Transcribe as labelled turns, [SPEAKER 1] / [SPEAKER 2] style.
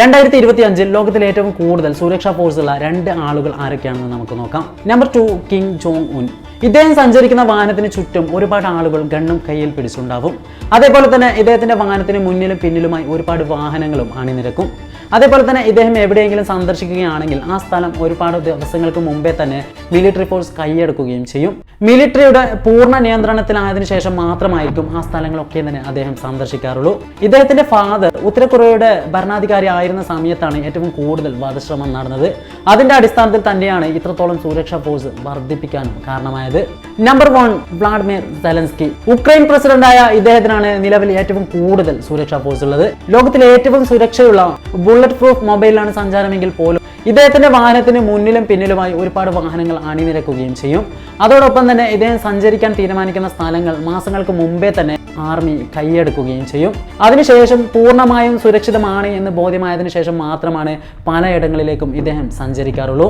[SPEAKER 1] രണ്ടായിരത്തി ഇരുപത്തി അഞ്ചിൽ ലോകത്തിലെ ഏറ്റവും കൂടുതൽ സുരക്ഷാ ഫോഴ്സ് ഉള്ള രണ്ട് ആളുകൾ ആരൊക്കെയാണെന്ന് നമുക്ക് നോക്കാം. Number two Kim Jong Un ഇദ്ദേഹം സഞ്ചരിക്കുന്ന വാഹനത്തിന് ചുറ്റും ഒരുപാട് ആളുകൾ ഗണ്ണും കയ്യിൽ പിടിച്ചുണ്ടാവും. അതേപോലെ തന്നെ ഇദ്ദേഹത്തിന്റെ വാഹനത്തിന് മുന്നിലും പിന്നിലുമായി ഒരുപാട് വാഹനങ്ങളും അണിനിരക്കും. അതേപോലെ തന്നെ ഇദ്ദേഹം എവിടെയെങ്കിലും സന്ദർശിക്കുകയാണെങ്കിൽ ആ സ്ഥലം ഒരുപാട് ദിവസങ്ങൾക്ക് മുമ്പേ തന്നെ മിലിറ്ററി ഫോഴ്സ് കൈയടക്കുകയും ചെയ്യും. മിലിറ്ററിയുടെ പൂർണ നിയന്ത്രണത്തിലായതിനു ശേഷം മാത്രമായിരിക്കും ആ സ്ഥലങ്ങളൊക്കെ തന്നെ അദ്ദേഹം സന്ദർശിക്കാറുള്ളൂ. ഇദ്ദേഹത്തിന്റെ ഫാദർ ഉത്തരകൊറിയയുടെ ഭരണാധികാരി ആയിരുന്ന സമയത്താണ് ഏറ്റവും കൂടുതൽ വധശ്രമം നടന്നത്. അതിന്റെ അടിസ്ഥാനത്തിൽ തന്നെയാണ് ഇത്രത്തോളം സുരക്ഷാ ഫോഴ്സ് വർദ്ധിപ്പിക്കാനും കാരണമായത്. Number one Vladimir Zelensky Ukraine പ്രസിഡന്റായ ഇദ്ദേഹത്തിനാണ് നിലവിൽ ഏറ്റവും കൂടുതൽ സുരക്ഷാ ഫോഴ്സ് ഉള്ളത്. ലോകത്തിലെ ഏറ്റവും സുരക്ഷയുള്ള ബുള്ളറ്റ് പ്രൂഫ് മൊബൈലാണ് സഞ്ചാരമെങ്കിൽ പോലും ഇദ്ദേഹത്തിന്റെ വാഹനത്തിന് മുന്നിലും പിന്നിലുമായി ഒരുപാട് വാഹനങ്ങൾ അണിനിരക്കുകയും ചെയ്യും. അതോടൊപ്പം തന്നെ ഇദ്ദേഹം സഞ്ചരിക്കാൻ തീരുമാനിക്കുന്ന സ്ഥലങ്ങൾ മാസങ്ങൾക്ക് മുമ്പേ തന്നെ ആർമി കൈയെടുക്കുകയും ചെയ്യും. അതിനുശേഷം പൂർണമായും സുരക്ഷിതമാണ് എന്ന് ബോധ്യമായതിനു ശേഷം മാത്രമാണ് പലയിടങ്ങളിലേക്കും ഇദ്ദേഹം സഞ്ചരിക്കാറുള്ളൂ.